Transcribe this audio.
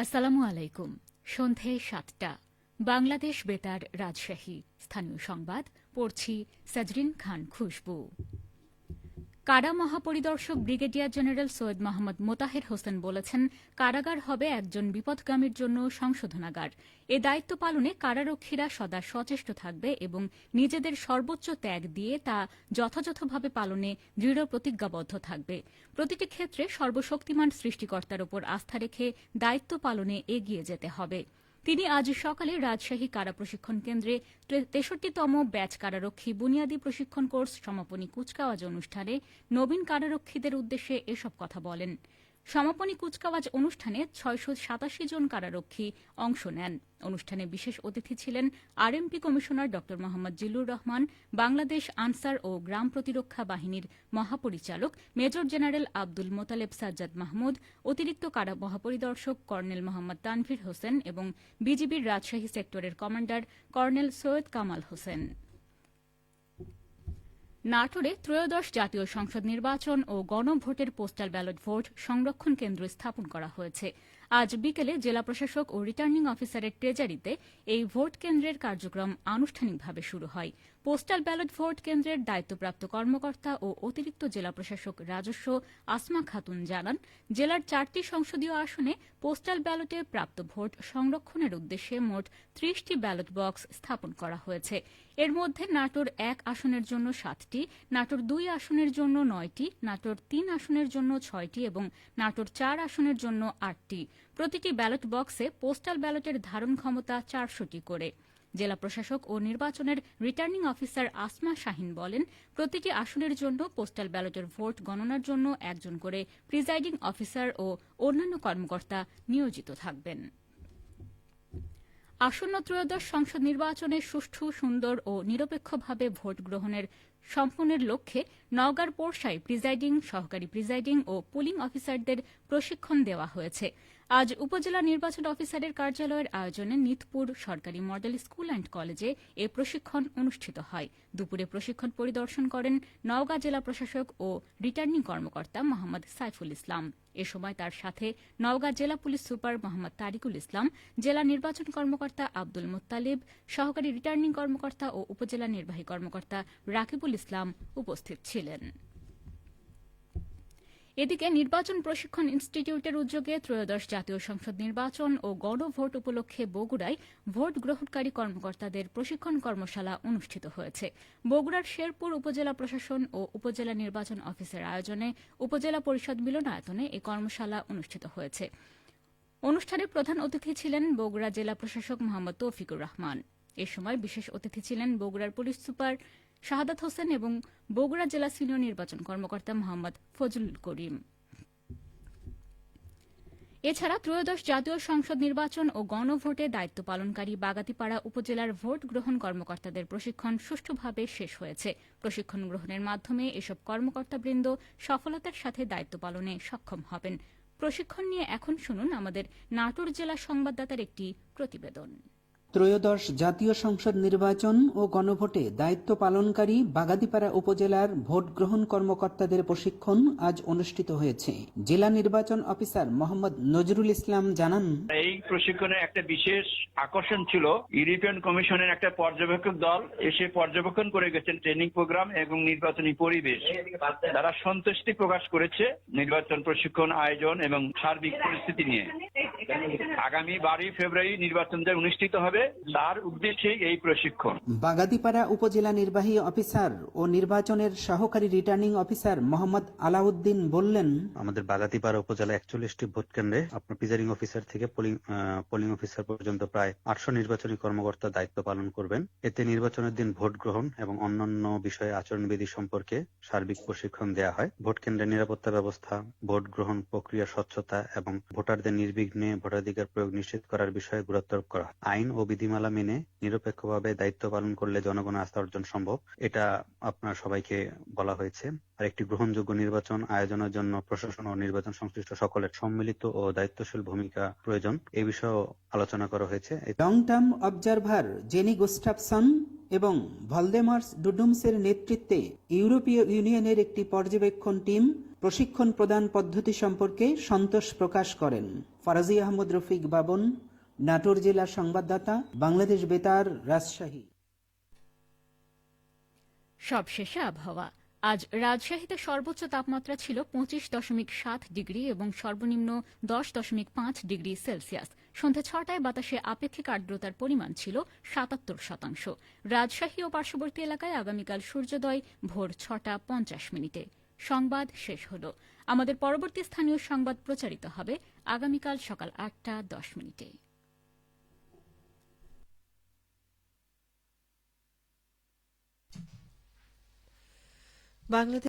আসসালামু আলাইকুম। সন্ধে সাতটা। বাংলাদেশ বেতার রাজশাহী। স্থানীয় সংবাদ পড়ছি সাজরিন খান খুশবু। কারা মহাপরিদর্শক ব্রিগেডিয়ার জেনারেল সৈয়দ মোহাম্মদ মোতাহের হোসেন বলেছেন, কারাগার হবে একজন বিপদগামীর জন্য সংশোধনাগার। এ দায়িত্ব পালনে কারারক্ষীরা সদা সচেষ্ট থাকবে এবং নিজেদের সর্বোচ্চ ত্যাগ দিয়ে তা যথাযথভাবে পালনে দৃঢ় প্রতিজ্ঞাবদ্ধ থাকবে। প্রতিটি ক্ষেত্রে সর্বশক্তিমান সৃষ্টিকর্তার উপর আস্থা রেখে দায়িত্ব পালনে এগিয়ে যেতে হবে। তিনি আজ সকালে রাজশাহী কারা প্রশিক্ষণ কেন্দ্রে তেষট্টিতম ব্যাচ কারারক্ষী বুনিয়াদী প্রশিক্ষণ কোর্স সমাপনী কুচকাওয়াজ অনুষ্ঠানে নবীন কারারক্ষীদের উদ্দেশ্যে এসব কথা বলেন। সমাপনী কুচকাওয়াজ অনুষ্ঠানে ছয়শো সাতাশি জন কারারক্ষী অংশ নেন। অনুষ্ঠানে বিশেষ অতিথি ছিলেন আরএমপি কমিশনার ড. মোহাম্মদ জিল্লুর রহমান, বাংলাদেশ আনসার ও গ্রাম প্রতিরক্ষা বাহিনীর মহাপরিচালক মেজর জেনারেল আব্দুল মোতালেব সাজ্জাদ মাহমুদ, অতিরিক্ত কারা মহাপরিদর্শক কর্নেল মোহাম্মদ তানভীর হোসেন এবং বিজিবির রাজশাহী সেক্টরের কমান্ডার কর্নেল সৈয়দ কামাল হোসেন। নাটোরে ত্রয়োদশ জাতীয় সংসদ নির্বাচন ও গণভোটের পোস্টাল ব্যালট ভোট সংরক্ষণ কেন্দ্র স্থাপন করা হয়েছে। আজ বিকেলে জেলা প্রশাসক ও রিটার্নিং অফিসারের ট্রেজারিতে এই ভোট কেন্দ্রের কার্যক্রম আনুষ্ঠানিকভাবে শুরু হয়। পোস্টাল ব্যালট ভোট কেন্দ্রের দায়িত্বপ্রাপ্ত কর্মকর্তা ও অতিরিক্ত জেলা প্রশাসক রাজস্ব আসমা খাতুন জানান, জেলার চারটি সংসদীয় আসনে পোস্টাল ব্যালটে প্রাপ্ত ভোট সংরক্ষণের উদ্দেশ্যে মোট ত্রিশটি ব্যালট বক্স স্থাপন করা হয়েছে। এর মধ্যে নাটোর এক আসনের জন্য সাতটি, নাটোর দুই আসনের জন্য নয়টি, নাটোর তিন আসনের জন্য ছয়টি এবং নাটোর চার আসনের জন্য আটটি। প্রতিটি ব্যালট বক্সে পোস্টাল ব্যালটের ধারণ ক্ষমতা চারশোটি করে। জেলা প্রশাসক ও নির্বাচনের রিটার্নিং অফিসার আসমা শাহিন বলেন প্রতিটি আসনের জন্য পোস্টাল ব্যালটের ভোট গণনার জন্য একজন করে প্রিজাইডিং অফিসার ও অন্যান্য কর্মকর্তা নিয়োজিত থাকবেন। আসন্ন ত্রয়োদশ সংসদ নির্বাচনে সুষ্ঠু, সুন্দর ও নিরপেক্ষভাবে ভোট গ্রহণের সম্পন্নের লক্ষ্যে নওগাঁর পোরশায় প্রিজাইডিং, সহকারী প্রিজাইডিং ও পুলিং অফিসারদের প্রশিক্ষণ দেওয়া হয়েছে। আজ উপজেলা নির্বাচন অফিসারের কার্যালয়ের আয়োজনে নিতপুর সরকারি মডেল স্কুল অ্যান্ড কলেজে এ প্রশিক্ষণ অনুষ্ঠিত হয়। দুপুরে প্রশিক্ষণ পরিদর্শন করেন নওগাঁ জেলা প্রশাসক ও রিটার্নিং কর্মকর্তা মোহাম্মদ সাইফুল ইসলাম। এ সময় তার সাথে নওগাঁ জেলা পুলিশ সুপার মোহাম্মদ তারিকুল ইসলাম, জেলা নির্বাচন কর্মকর্তা আব্দুল মোত্তালিব, সহকারী রিটার্নিং কর্মকর্তা ও উপজেলা নির্বাহী কর্মকর্তা রাকিবুল ইসলাম উপস্থিত ছিলেন। এদিকে নির্বাচন প্রশিক্ষণ ইনস্টিটিউটের উদ্যোগে ত্রয়োদশ জাতীয় সংসদ নির্বাচন ও গণভোট উপলক্ষে বগুড়ায় ভোট গ্রহণকারী কর্মকর্তাদের প্রশিক্ষণ কর্মশালা অনুষ্ঠিত হয়েছে। বগুড়ার শেরপুর উপজেলা প্রশাসন ও উপজেলা নির্বাচন অফিসের আয়োজনে উপজেলা পরিষদ মিলনায়তনে এই কর্মশালা অনুষ্ঠিত হয়েছে। অনুষ্ঠানে প্রধান অতিথি ছিলেন বগুড়া জেলা প্রশাসক মোহাম্মদ তৌফিকুর রহমান। এ সময় বিশেষ অতিথি ছিলেন বগুড়ার পুলিশ সুপার শাহাদাত হোসেন এবং বগুড়া জেলা সিনিয়র নির্বাচন কর্মকর্তা মোহাম্মদ ফজল করিম। এছাড়া ত্রয়োদশ জাতীয় সংসদ নির্বাচন ও গণভোটে দায়িত্ব পালনকারী বাগাতিপাড়া উপজেলার ভোট গ্রহণ কর্মকর্তাদের প্রশিক্ষণ সুষ্ঠুভাবে শেষ হয়েছে। প্রশিক্ষণ গ্রহণের মাধ্যমে এসব কর্মকর্তাবৃন্দ সফলতার সাথে দায়িত্ব পালনে সক্ষম হবেন। প্রশিক্ষণ নিয়ে এখন শুনুন আমাদের নাটোর জেলা সংবাদদাতার একটি প্রতিবেদন। ত্রয়োদশ জাতীয় সংসদ নির্বাচন ও গণভোটে দায়িত্ব পালনকারী বাগাদিপাড়া উপজেলার ভোট গ্রহণ কর্মকর্তাদের প্রশিক্ষণ আজ অনুষ্ঠিত হয়েছে। জেলা নির্বাচন অফিসার মোহাম্মদ নজরুল ইসলাম জানান, এই প্রশিক্ষণের একটা বিশেষ আকর্ষণ ছিল। ইউরোপিয়ান কমিশনের একটা পর্যবেক্ষক দল এসে পর্যবেক্ষণ করে গেছেন ট্রেনিং প্রোগ্রাম এবং নির্বাচনী পরিবেশ। তারা সন্তুষ্টি প্রকাশ করেছে নির্বাচন প্রশিক্ষণ আয়োজন এবং সার্বিক পরিস্থিতি নিয়ে। আগামী বারোই ফেব্রুয়ারি নির্বাচন অনুষ্ঠিত হবে। তার উদ্দেশ্যেই এই প্রশিক্ষণ। বাগাদিপাড়া উপজেলা নির্বাহী অফিসার ও নির্বাচনের সহকারী রিটার্নিং অফিসার মোহাম্মদ আলাউদ্দিন বললেন আমাদের বাগাতিপাড়া উপজেলা একচল্লিশটি ভোট কেন্দ্রে আপনার প্রিজাইডিং অফিসার থেকে পোলিং পোলিং অফিসার পর্যন্ত প্রায় আটশো নির্বাচনী কর্মকর্তা দায়িত্ব পালন করবেন। এতে নির্বাচনের দিন ভোট গ্রহণ এবং অন্যান্য বিষয়ে আচরণবিধি সম্পর্কে সার্বিক প্রশিক্ষণ দেওয়া হয়। ভোট কেন্দ্রের নিরাপত্তা ব্যবস্থা ভোট গ্রহণ প্রক্রিয়া স্বচ্ছতা এবং ভোটারদের নির্বিঘ্নে ভোটাধিকার প্রয়োগ নিশ্চিত করার বিষয়ে গুরুত্ব আরোপ করা হয়। আইন ও বিধিমালা মেনে নিরপেক্ষভাবে দায়িত্ব পালন করলে জনগণের আস্থা অর্জন সম্ভব। এটা আপনার সবাইকে বলা হয়েছে। আর একটি গ্রহণযোগ্য নির্বাচন আয়োজনের জন্য প্রশাসন ও নির্বাচন সংশ্লিষ্ট সকলের সম্মিলিত ও দায়িত্বশীল ভূমিকা প্রয়োজন। এই বিষয়েও আলোচনা করা হয়েছে। Long term observer Jenny Gustafsson এবং ভলদেমার্স ডুডুমসের নেতৃত্বে ইউরোপীয় ইউনিয়নের একটি পর্যবেক্ষণ টিম প্রশিক্ষণ প্রদান পদ্ধতি সম্পর্কে সন্তোষ প্রকাশ করেন। ফারাজি আহমদ রফিক বাবন নাটোর জেলার সংবাদদাতা, বাংলাদেশ বেতার, রাজশাহী। সবশেষে আবহাওয়া। আজ রাজশাহীতে সর্বোচ্চ তাপমাত্রা ছিল পঁচিশ দশমিক সাত ডিগ্রি এবং সর্বনিম্ন দশ দশমিক পাঁচ ডিগ্রি সেলসিয়াস। সন্ধ্যা ছটায় বাতাসে আপেক্ষিক আর্দ্রতার পরিমাণ ছিল সাতাত্তর শতাংশ। রাজশাহী ও পার্শ্ববর্তী এলাকায় আগামীকাল সূর্যোদয় ভোর ছটা পঞ্চাশ মিনিটে। সংবাদ শেষ হল। আমাদের পরবর্তী স্থানীয় সংবাদ প্রচারিত হবে আগামীকাল সকাল আটটা দশ মিনিটে। বাংলাদেশ